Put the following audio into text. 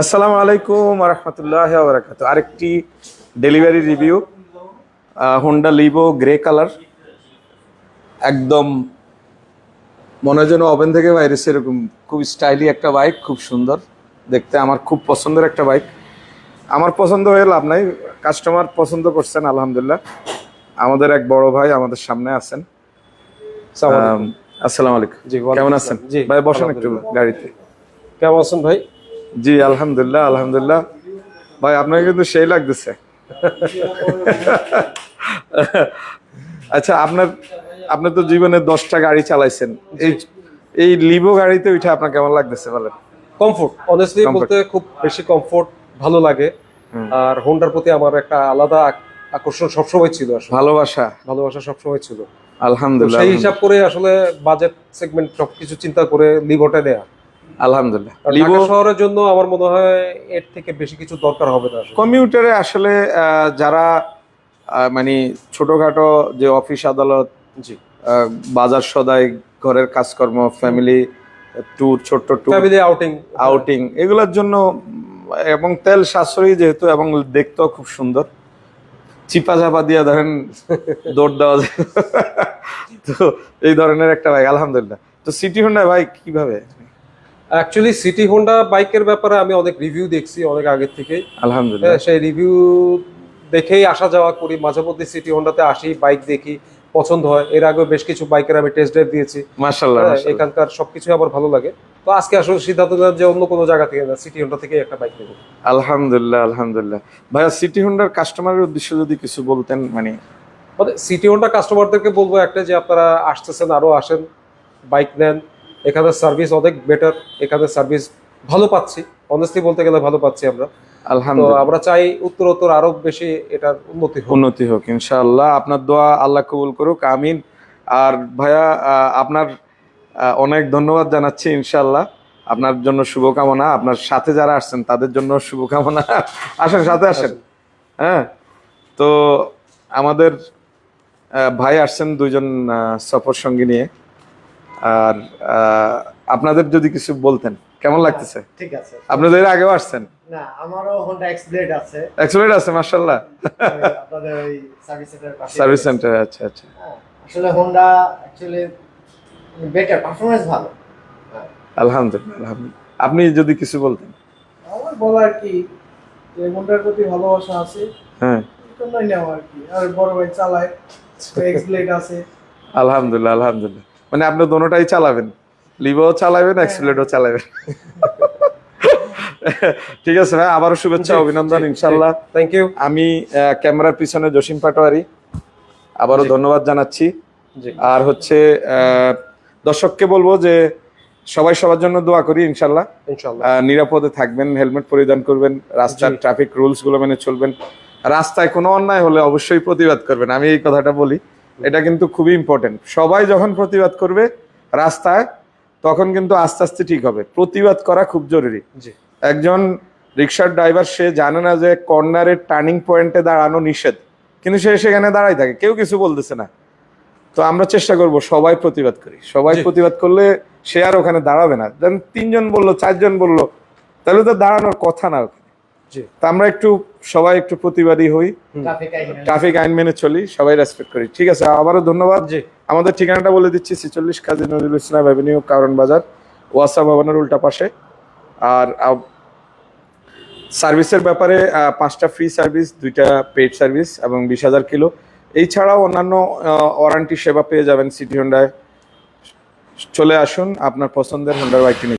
আসসালামু আলাইকুম রহমতুল্লাহ আরেকটি delivery review Honda Livo grey colour একদম মনে হয় যেন ওভেন থেকে বাইরে সেরকম খুব স্টাইলি একটা বাইক খুব সুন্দর। দেখতে আমার খুব পছন্দের একটা বাইক আমার পছন্দ হয়ে লাভ নাই কাস্টমার পছন্দ করছেন, আলহামদুলিল্লাহ। আমাদের এক বড় ভাই আমাদের সামনে আছেন। আসসালামু আলাইকুম। জি, কেমন আছেন? ভাই বসেন একটু গাড়িতে। কেমন আছেন ভাই? জি আলহামদুলিল্লাহ আলহামদুলিল্লাহ। ভাই আপনাকে কিন্তু সেই লাগতেছে। আচ্ছা আপনার আপনি তো জীবনে দশটা গাড়ি চালাইছেন। এই এই লিভো গাড়িতে উঠে আপনার কেমন লাগতেছে বলেন? কমফোর্ট অনেস্টলি বলতে খুব বেশি কমফোর্ট ভালো লাগে। আর হোন্ডার প্রতি আমার একটা আলাদা আকর্ষণ সবসময় ছিল ভালোবাসা। ভালোবাসা সবসময় ছিল। আলহামদুলিল্লাহ সেই হিসাব করে আসলে বাজেট সেগমেন্ট সবকিছু চিন্তা করে লিভোটা নেয়া। আলহামদুলিল্লাহ। লিভো শহরের জন্য আমার মনে হয় এর থেকে বেশি কিছু দরকার হবে না আসলে। কমিউটারে আসলে আহ, যারা মানে ছোটখাটো যে অফিস আদালত বাজার সদাই ঘরের কাজকর্ম ফ্যামিলি ট্যুর ছোট্ট ট্যুর ফ্যামিলি আউটিং আউটিং এগুলোর জন্য এবং তেল সাশ্রয়ী যেহেতু এবং দেখতেও খুব সুন্দর। চিপা চাপা দিয়ে ধরেন দৌড় দেওয়া যায়। তো এই ধরনের একটা বাইক আলহামদুলিল্লাহ। তো সিটি হোন্ডা বাইক কীভাবে? অ্যাকচুয়ালি সিটি হোন্ডা বাইকের ব্যাপারে আমি অনেক রিভিউ দেখছি অনেক আগের থেকেই। আলহামদুলিল্লাহ। হ্যাঁ, সেই রিভিউ দেখেই আসা যাওয়া করি। মাঝে মধ্যে সিটি হোন্ডাতে আসি বাইক দেখি পছন্দ হয়। এর আগেও বেশ কিছু বাইকের আমি টেস্ট ড্রাইভ দিয়েছি। মাশাল্লাহ হ্যাঁ। এখানকার সবকিছু আমার ভালো লাগে। তো আজকে আসলে সিদ্ধান্ত নিলাম যে অন্য কোনো জায়গা থেকে না সিটি হোন্ডা থেকে একটা বাইক নেব। আলহামদুলিল্লাহ আলহামদুলিল্লাহ। ভাইয়া সিটি হোন্ডার কাস্টমারের উদ্দেশ্যে যদি কিছু বলতেন মানে মানে সিটি হোন্ডা কাস্টমারদেরকে বলব একটা যে আপনারা আসতেছেন আরও আসেন বাইক নেন। এখানে সার্ভিস অনেক বেটার এখানে সার্ভিস ভালো পাচ্ছি। অনেস্টলি বলতে গেলে ভালো পাচ্ছি আমরা। আলহামদুলিল্লাহ। আমরা চাই উত্তরোত্তর আরও বেশি এটার উন্নতি হোক। উন্নতি হোক ইনশাআল্লাহ। আপনার দোয়া আল্লাহ কবুল করুক আমিন। আর ভাইয়া আপনার অনেক ধন্যবাদ জানাচ্ছি ইনশাল্লাহ আপনার জন্য শুভকামনা। আপনার সাথে যারা আসছেন তাদের জন্য শুভকামনা। আসেন সাথে আসেন। হ্যাঁ তো আমাদের ভাই আসছেন দুইজন আহ, সফর সঙ্গী নিয়ে। আর আপনাদের যদি কিছু বলতেন কেমন লাগতেছে? ঠিক আছে। আপনাদের এর আগেও আসছেন? না আমারও হোন্ডা এক্সব্লেড আছে। এক্সপ্লেট আছে মার্শাল্লাহ আপনাদের ওই সার্ভিস সেন্টার সার্ভিস সেন্টার আচ্ছা আচ্ছা। হ্যাঁ, আসলে হোন্ডা অ্যাকচুয়ালি বেটার পারফরমেন্স ভালো। আলহামদুলিল্লাহ আলহামদুলিল্লাহ। আপনি যদি কিছু বলতেন। আমার বলার কি যে হোন্ডার প্রতি ভালোবাসা আছে হ্যাঁ। এই জন্যই নেওয়া আর কি। আর বড় ভাই চালায় এক্সপ্লেট আছে। আলহামদুলিল্লাহ আলহামদুলিল্লাহ। মানে আপনি দোনোটাই চালাবেন। লিভো চালাবেন এক্সপ্লেটও চালাবেন। ঠিক আছে ভাই আবারও শুভেচ্ছা অভিনন্দন ইনশাল্লাহ। থ্যাংক ইউ আমি ক্যামেরার পিছনে জসিম পাটোয়ারি। আবারও ধন্যবাদ জানাচ্ছি। আর হচ্ছে আহ, দর্শককে বলব যে সবাই সবার জন্য দোয়া করি ইনশাল্লাহ। নিরাপদে থাকবেন হেলমেট পরিধান করবেন রাস্তার ট্রাফিক রুলসগুলো মেনে চলবেন। রাস্তায় কোনো অন্যায় হলে অবশ্যই প্রতিবাদ করবেন আমি এই কথাটা বলি। এটা কিন্তু খুবই ইম্পর্টেন্ট সবাই যখন প্রতিবাদ করবে রাস্তায় তখন কিন্তু আস্তে আস্তে ঠিক হবে। প্রতিবাদ করা খুব জরুরি। একজন রিক্সার ড্রাইভার সে জানে না যে কর্নারের টার্নিং পয়েন্টে দাঁড়ানো নিষেধ। কিন্তু সে সেখানে দাঁড়াই থাকে কেউ কিছু বলতেছে না। তো আমরা চেষ্টা করব সবাই প্রতিবাদ করি। সবাই প্রতিবাদ করলে সে আর ওখানে দাঁড়াবে না। দেন তিনজন বলল চারজন বলল তাহলে তো দাঁড়ানোর কথা না ওখানে। তা আমরা একটু সবাই একটু প্রতিবাদী হই। ট্রাফিক আইন মেনে চলি সবাই রেসপেক্ট করি। ঠিক আছে আবারও ধন্যবাদ। আমাদের ঠিকানাটা বলে দিচ্ছি ছেচল্লিশ কাজী নজরুল ইসলাম অ্যাভিনিউ কারণ বাজার ওয়াসা ভবনের উল্টা পাশে। আর সার্ভিসের ব্যাপারে পাঁচটা ফ্রি সার্ভিস দুইটা পেড সার্ভিস এবং বিশ হাজার কিলো। এই ছাড়াও অন্যান্য ওয়ারান্টি সেবা পেয়ে যাবেন সিটি হন্ডায় চলে আসুন, আপনার পছন্দের হন্ডার বাইকটি।